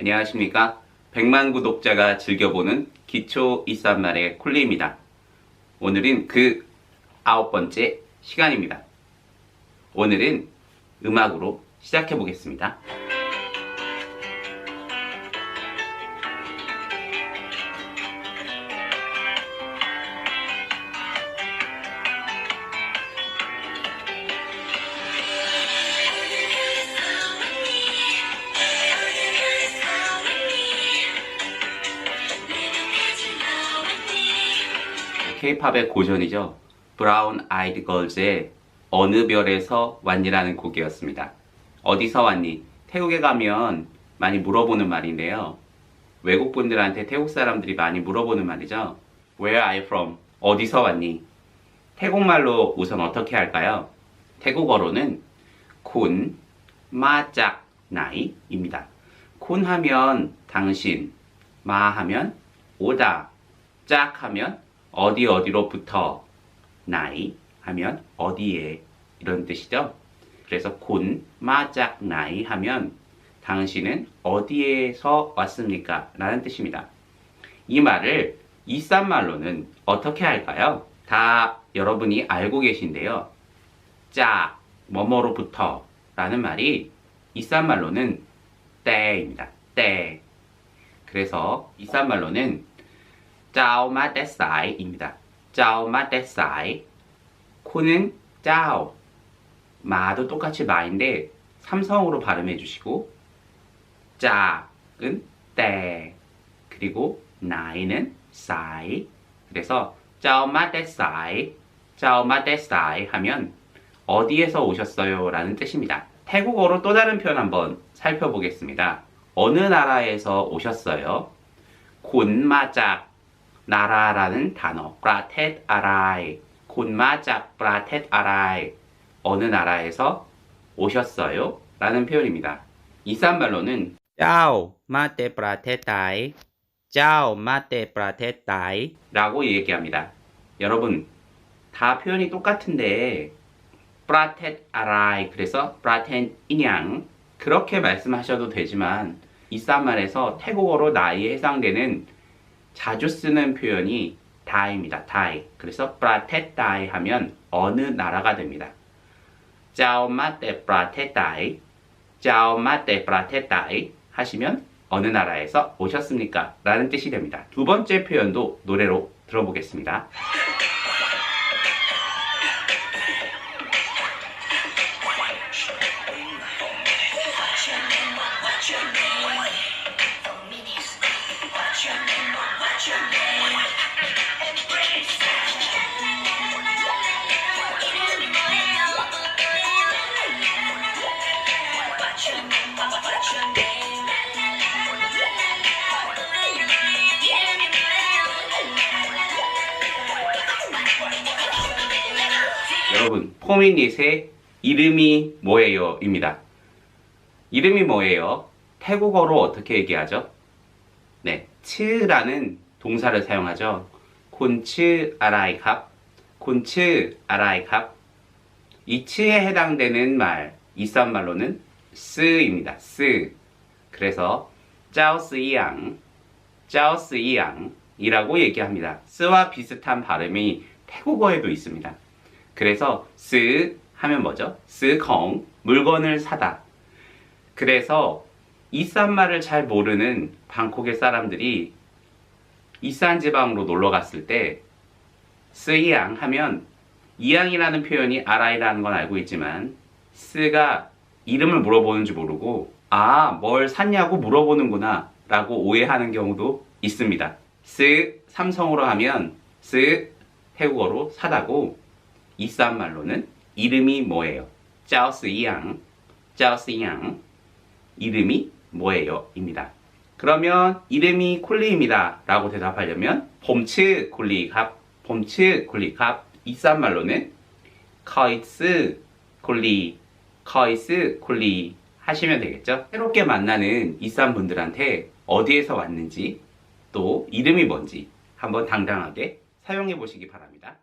안녕하십니까. 100만 구독자가 즐겨보는 기초 이산말의 쿨리입니다. 오늘은 그 아홉 번째 시간입니다. 오늘은 음악으로 시작해 보겠습니다. K-팝의 고전이죠. 브라운 아이드 걸즈의 어느 별에서 왔니라는 곡이었습니다. 어디서 왔니? 태국에 가면 많이 물어보는 말인데요. 외국 분들한테 태국 사람들이 많이 물어보는 말이죠. Where are you from? 어디서 왔니? 태국말로 우선 어떻게 할까요? 태국어로는 군, 마짝, 나이입니다. 군 하면 당신, 마 하면 오다, 짝 하면 어디 어디로부터, 나이 하면 어디에 이런 뜻이죠. 그래서 군, 마짝, 나이 하면 당신은 어디에서 왔습니까? 라는 뜻입니다. 이 말을 이싼말로는 어떻게 할까요? 다 여러분이 알고 계신데요. 짜, 뭐뭐로부터 라는 말이 이싼말로는 때입니다. 때. 그래서 이싼말로는 짜오마떼사이입니다. 짜오마떼사이. 코는 짜오. 마도 똑같이 마인데 삼성으로 발음해 주시고 짝은 때 그리고 나이는 사이 그래서 짜오마떼사이 짜오마떼사이 하면 어디에서 오셨어요? 라는 뜻입니다. 태국어로 또 다른 표현 한번 살펴보겠습니다. 어느 나라에서 오셨어요? 곤마작 나라라는 단어 프라텟 아라이 곤마작 프라텟 아라이 어느 나라에서 오셨어요? 라는 표현입니다. 이산말로는 짜오 마테 프라테타이 짜오 마테 프라테타이 라고 얘기합니다. 여러분 다 표현이 똑같은데 프라텟 아라이 그래서 프라텐 인양 그렇게 말씀하셔도 되지만 이산말에서 태국어로 나이에 해당되는 자주 쓰는 표현이 다이입니다. 다이. 그래서 프라테타이 하면 어느 나라가 됩니다. 짜오마테 프라테타이 짜오마테 프라테타이 하시면 어느 나라에서 오셨습니까? 라는 뜻이 됩니다. 두 번째 표현도 노래로 들어보겠습니다. 여러분, 포미닛의 이름이 뭐예요? 입니다. 이름이 뭐예요? 태국어로 어떻게 얘기하죠? 네, 츠라는 동사를 사용하죠. 콘츠 아라이캅, 콘츠 아라이캅. 이 츠에 해당되는 말, 이싼 말로는 스입니다. 스. 그래서 짜오스이양, 짜오스이양이라고 얘기합니다. 스와 비슷한 발음이 태국어에도 있습니다. 그래서 스 하면 뭐죠? 스컹 물건을 사다. 그래서 이산 말을 잘 모르는 방콕의 사람들이 이산 지방으로 놀러 갔을 때 스이양 하면 이양이라는 표현이 아라이라는 건 알고 있지만 스가 이름을 물어보는 줄 모르고 아 뭘 샀냐고 물어보는구나 라고 오해하는 경우도 있습니다. 스 삼성으로 하면 스 태국어로 사다고 이산 말로는 이름이 뭐예요? 짜오스 이양, 짜오스 이양, 이름이 뭐예요? 입니다. 그러면 이름이 콜리입니다. 라고 대답하려면 봄츠 콜리갑, 봄츠 콜리갑, 이산 말로는 커이스 콜리, 커이스 콜리 하시면 되겠죠? 새롭게 만나는 이산 분들한테 어디에서 왔는지 또 이름이 뭔지 한번 당당하게 사용해 보시기 바랍니다.